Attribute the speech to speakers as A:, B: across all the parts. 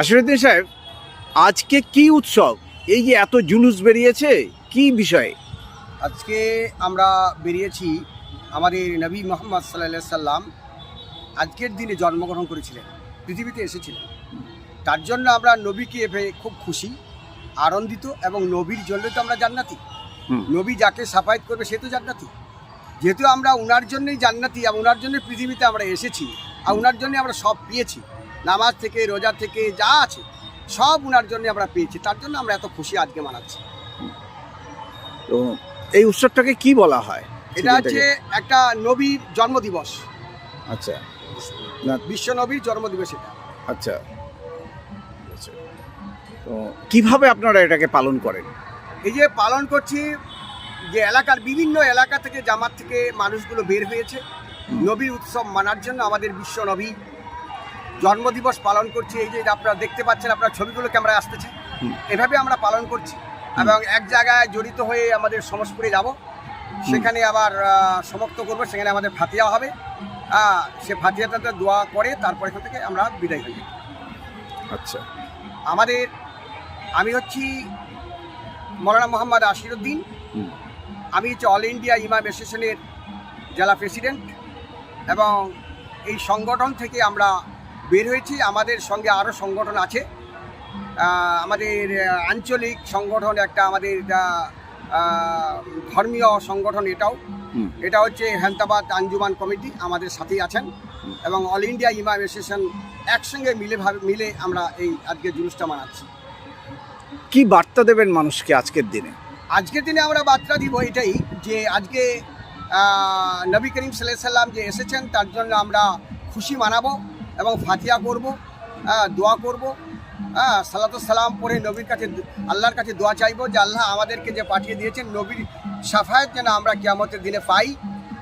A: আশিরুদ্দিন সাহেব আজকে কি উৎসব? এই যে এত জুলুস বেরিয়েছে কি বিষয়ে?
B: আজকে আমরা বেরিয়েছি আমাদের নবী মোহাম্মদ সাল্লাহ সাল্লাম আজকের দিনে জন্মগ্রহণ করেছিলেন পৃথিবীতে এসেছিলেন। তার জন্য আমরা নবীকে পেয়ে খুব খুশি আনন্দিত এবং নবীর জন্য তো আমরা জান্নাতি। নবী যাকে সাফায়াত করবে সে তো জান্নাতি। যেহেতু আমরা ওনার জন্যই জান্নাতি আর ওনার জন্য পৃথিবীতে আমরা এসেছি আর ওনার জন্য আমরা সব পেয়েছি নামাজ থেকে রোজার থেকে যা আছে সব ওনার জন্য আমরা পেয়েছি। তার জন্য আমরা এত খুশি আজকে মানাচ্ছি।
A: তো এই উৎসবটাকে কি বলা হয়?
B: এটা হচ্ছে একটা নবীর জন্মদিবস।
A: আচ্ছা।
B: বিশ্ব নবীর জন্মদিবস এটা।
A: আচ্ছা। আচ্ছা। তো কীভাবে আপনারা এটাকে পালন করেন?
B: এই যে পালন করছি যে এলাকার বিভিন্ন এলাকা থেকে জামাত থেকে মানুষগুলো বের হয়েছে। নবীর উৎসব মানার জন্য আমাদের বিশ্ব নবী জন্মদিবস পালন করছি এই যে আপনারা দেখতে পাচ্ছেন আপনার ছবিগুলো ক্যামেরায় আসতেছে। এভাবে আমরা পালন করছি এবং এক জায়গায় জড়িত হয়ে আমাদের সমসপুরে যাব। সেখানে আবার সমাপ্ত করব সেখানে আমাদের ফাতিয়া হবে। সে ফাতিয়াটাতে দোয়া করে তারপর এখান থেকে আমরা বিদায় হই।
A: আচ্ছা।
B: আমাদের আমি হচ্ছি মৌলানা মোহাম্মদ আশিরুদ্দিন। আমি হচ্ছে অল ইন্ডিয়া ইমাম অ্যাসোসিয়েশনের জেলা প্রেসিডেন্ট এবং এই সংগঠন থেকে আমরা বের হয়েছি আমাদের সঙ্গে আরও সংগঠন আছে। আমাদের আঞ্চলিক সংগঠন একটা আমাদের ধর্মীয় সংগঠন এটাও। এটা হচ্ছে হেন্তাবাদ আঞ্জুমান কমিটি আমাদের সাথেই আছেন। এবং অল ইন্ডিয়া ইমাম অ্যাসোসিয়েশন একসঙ্গে মিলে ভাবে মিলে আমরা এই আজকে জুলুসটা মানাচ্ছি।
A: কি বার্তা দেবেন মানুষকে আজকের দিনে?
B: আজকের দিনে আমরা বার্তা দিব এটাই যে আজকে নবী করিম সাল্লাম যে এসেছেন তার জন্য আমরা খুশি মানাবো। এবং ফাতিয়া করব আহ, দোয়া করব হ্যাঁ সালাত সালাম পড়ে নবীর কাছে আল্লাহর কাছে দোয়া চাইব যে আল্লাহ আমাদেরকে যে পাঠিয়ে দিয়েছেন নবীর সাফায়াত যেন আমরা কিয়ামতের দিনে পাই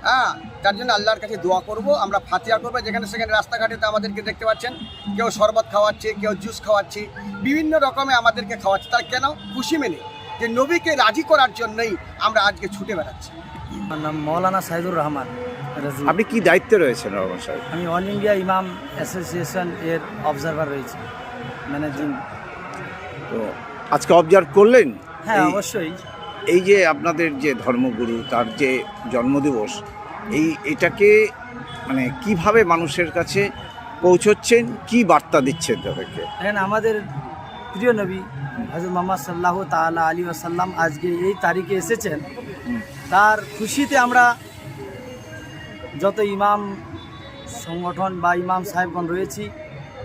B: হ্যাঁ তার জন্য আল্লাহর কাছে দোয়া করব আমরা ফাতিয়া করব যেখানে সেখানে রাস্তাঘাটে তো আমাদেরকে দেখতে পাচ্ছেন কেউ শরবত খাওয়াচ্ছে কেউ জুস খাওয়াচ্ছে বিভিন্ন রকমে আমাদেরকে খাওয়াচ্ছে তার কেন খুশি মেনে যে নবীকে রাজি করার জন্যই আমরা আজকে ছুটে বেড়াচ্ছি।
C: আমার নাম মৌলানা সাইদুর রহমান।
A: আপনি কি দায়িত্বে রয়েছেন রহমান সাহেব?
C: আমি অল ইন্ডিয়া ইমাম অ্যাসোসিয়েশন এর অবজারভার রয়েছি ম্যানেজিং
A: তো আজকে অবজার্ভ করলেন?
C: হ্যাঁ অবশ্যই।
A: এই যে আপনাদের যে ধর্মগুরু তার যে জন্মদিবস এই এটাকে মানে কীভাবে মানুষের কাছে পৌঁছচ্ছেন? কি বার্তা দিচ্ছেন তাদেরকে?
C: এখানে আমাদের প্রিয় নবী হজরত মোহাম্মদ সাল্লাহ তাআলা আলী আসাল্লাম আজকে এই তারিখে এসেছেন। তার খুশিতে আমরা যত ইমাম সংগঠন বা ইমাম সাহেবগণ রয়েছি,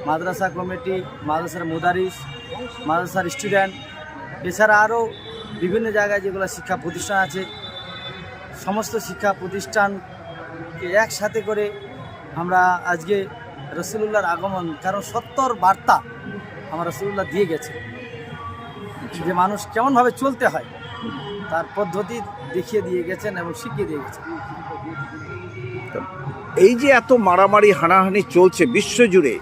C: মাদ্রাসা কমিটি, মাদ্রাসার মুদারিস, মাদ্রাসার স্টুডেন্ট, এছাড়া আরও বিভিন্ন জায়গায় যেগুলো শিক্ষা প্রতিষ্ঠান আছে, সমস্ত শিক্ষা প্রতিষ্ঠানকে একসাথে করে আমরা আজকে রসুলুল্লাহর আগমন, কারণ সত্তর বার্তা আমার রসুল্লাহ দিয়ে গেছে। যে মানুষ কেমনভাবে চলতে হয়, তার পদ্ধতি দেখিয়ে দিয়ে গেছেন এবং শিখিয়ে দিয়ে গেছেন।
A: এই যে এত মারামারি হানাহানি চলছে বিশ্বজুড়ে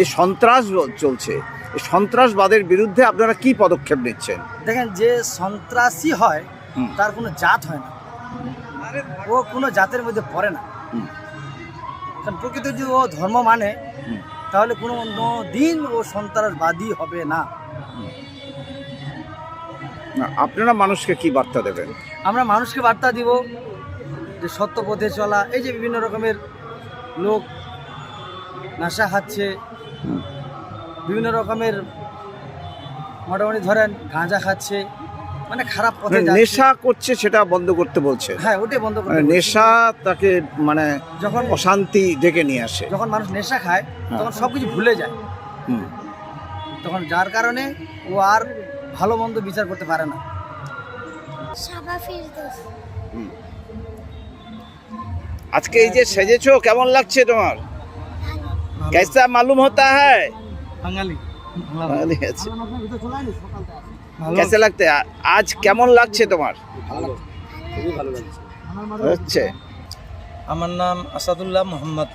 A: এই সন্ত্রাস চলছে এই সন্ত্রাসবাদের বিরুদ্ধে আপনারা কি পদক্ষেপ নিচ্ছেন?
C: দেখেন যে সন্ত্রাসী হয় তার কোনো জাত হয় না। ও কোনো জাতের মধ্যে পড়ে না। কারণ প্রকৃত যদি ও ধর্ম মানে তাহলে কোনো অন্য দিন ও সন্ত্রাসবাদী হবে না।
A: না, আপনারা মানুষকে কি বার্তা দেবেন?
C: আমরা মানুষকে বার্তা দিব যে সত্য পথে চলা এই যে বিভিন্ন রকমের লোক নেশা খাচ্ছে বিভিন্ন রকমের মোটামুটি ধরেন গাঁজা খাচ্ছে মানে খারাপ পথে
A: মানে নেশা করছে সেটা বন্ধ করতে বলছে।
C: হ্যাঁ ওটাই বন্ধ
A: মানে
C: করতে
A: নেশা তাকে মানে
C: যখন
A: অশান্তি ডেকে নিয়ে আসে।
C: যখন মানুষ নেশা খায়
A: হ্যাঁ।
C: তখন সব কিছু ভুলে যায়। তখন যার কারণে ও আর ভালো মন্দ বিচার করতে পারে না
D: সাবা ফিরদৌস
A: আজকে এই যে সেজেছো কেমন লাগছে তোমার कैसा मालूम होता है
C: বাঙালি
A: বাঙালি আছে। कैसे लगते है आज কেমন লাগছে তোমার হচ্ছে
C: আমার নাম আসাদুল্লাহ মোহাম্মদ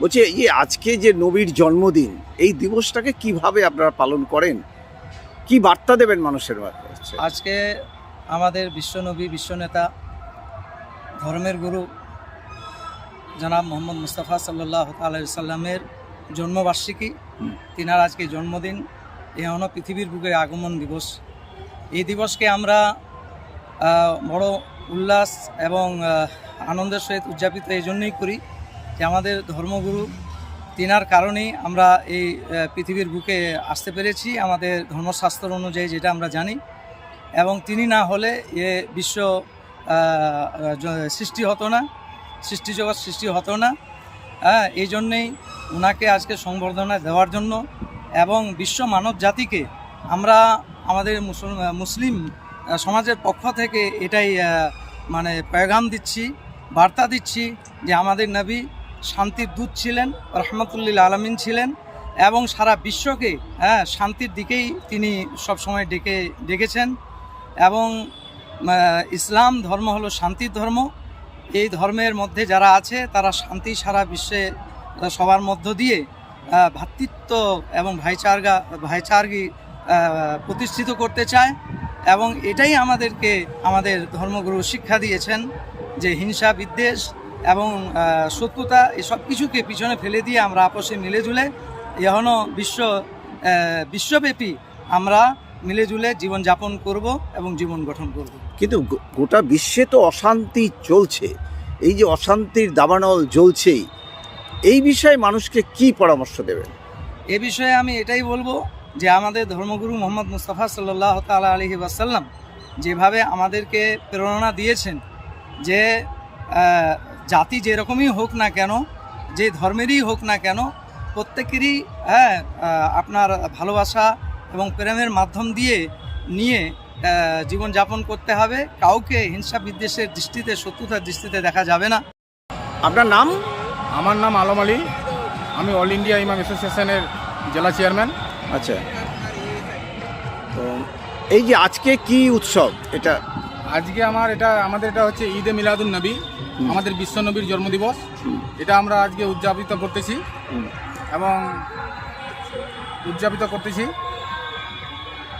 A: বলছি এই আজকে যে নবীর জন্মদিন এই দিবসটাকে কীভাবে আপনারা পালন করেন? কি বার্তা দেবেন মানুষের
E: আজকে আমাদের বিশ্বনবী বিশ্বনেতা ধর্মের গুরু জনাব মোহাম্মদ মুস্তাফা সাল্লাহ সাল্লামের জন্মবার্ষিকী। তিনার আজকে জন্মদিন। এ হলো পৃথিবীর বুকে আগমন দিবস। এই দিবসকে আমরা বড় উল্লাস এবং আনন্দের সহিত উদযাপিত এই জন্যই করি যে আমাদের ধর্মগুরু, তিনার কারণেই আমরা এই পৃথিবীর বুকে আসতে পেরেছি আমাদের ধর্মশাস্ত্র অনুযায়ী যেটা আমরা জানি। এবং তিনি না হলে এ বিশ্ব সৃষ্টি হতো না, সৃষ্টি জগৎ সৃষ্টি হতো না। হ্যাঁ এই জন্যেই ওনাকে আজকে সংবর্ধনা দেওয়ার জন্য এবং বিশ্ব মানব জাতিকে আমরা আমাদের মুসলিম সমাজের পক্ষ থেকে এটাই মানে পয়গাম দিচ্ছি, বার্তা দিচ্ছি যে আমাদের নবী শান্তির দূত ছিলেন, রহমতুল্লিল আলমিন ছিলেন এবং সারা বিশ্বকে হ্যাঁ শান্তির দিকেই তিনি সবসময় ডেকে, ডেকেছেন এবং ইসলাম ধর্ম হলো শান্তির ধর্ম। এই ধর্মের মধ্যে যারা আছে, তারা শান্তি সারা বিশ্বে সবার মধ্য দিয়ে ভ্রাতৃত্ব এবং ভাইচারগা, ভাইচারগি প্রতিষ্ঠিত করতে চায় এবং এটাই আমাদেরকে, আমাদের ধর্মগুরু শিক্ষা দিয়েছেন যে হিংসা বিদ্বেষ এবং শত্রুতা এসব কিছুকে পিছনে ফেলে দিয়ে আমরা আপসে মিলে মিলেজুলে এখনও বিশ্ব বিশ্বব্যাপী আমরা মিলেজুলে জীবনযাপন করব এবং জীবন গঠন করব।
A: কিন্তু গোটা বিশ্বে তো অশান্তি চলছে। এই যে অশান্তির দাবানল জ্বলছেই এই বিষয়ে মানুষকে কি পরামর্শ দেবেন?
E: এ বিষয়ে আমি এটাই বলব যে আমাদের ধর্মগুরু মোহাম্মদ মুস্তাফা সাল্লাহ তালা আলহি ওয়াসাল্লাম যেভাবে আমাদেরকে প্রেরণা দিয়েছেন যে জাতি যেরকমই হোক না কেন যে ধর্মেরই হোক না কেন প্রত্যেকেরই হ্যাঁ আপনার ভালোবাসা এবং প্রেমের মাধ্যম দিয়ে নিয়ে জীবনযাপন করতে হবে। কাউকে হিংসা বিদ্বেষের দৃষ্টিতে শত্রুতার দৃষ্টিতে দেখা যাবে না।
A: আপনার নাম?
F: আমার নাম আলম আলী। আমি অল ইন্ডিয়া ইমাম অ্যাসোসিয়েশনের জেলা চেয়ারম্যান।
A: আচ্ছা। তো এই যে আজকে কি উৎসব? এটা
F: আজকে আমার এটা আমাদের এটা হচ্ছে ঈদে মিলাদুল নবী আমাদের বিশ্ব নবীর জন্মদিবস। এটা আমরা আজকে উদযাপিত করতেছি। এবং উদযাপিত করতেছি।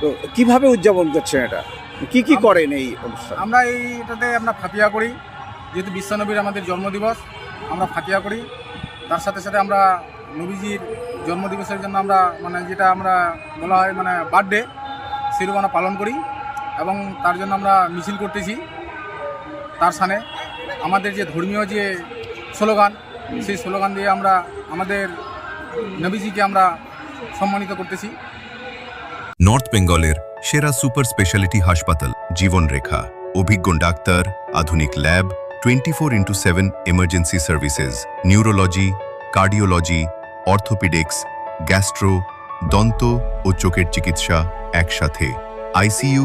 A: তো কীভাবে উদযাপন করছেন এটা? কি কি করেন এই অনুষ্ঠান?
F: আমরা এই এটাতে আমরা ফাতিয়া করি যেহেতু বিশ্ব নবীর আমাদের জন্মদিবস আমরা ফাতিয়া করি। তার সাথে সাথে আমরা নবীজির জন্মদিবসের জন্য আমরা মানে যেটা আমরা বলা হয় মানে বার্থডে সেরকম আমরা পালন করি। এবং তার জন্য আমরা মিছিল করতেছি তার সানে। আমাদের যে ধর্মীয় যে স্লোগান, সেই স্লোগান দিয়ে আমরা আমাদের নবীজিকে আমরা সম্মানিত করতেছি।
G: নর্থ বেঙ্গলের সেরা সুপার স্পেশালিটি হাসপাতাল, জীবনরেখা। অভিজ্ঞ ডাক্তার, আধুনিক lab twenty four into seven emergency services, neurology, cardiology, orthopaedics, gastro, দন্ত ও চোখের চিকিৎসা একসাথে। আইসিইউ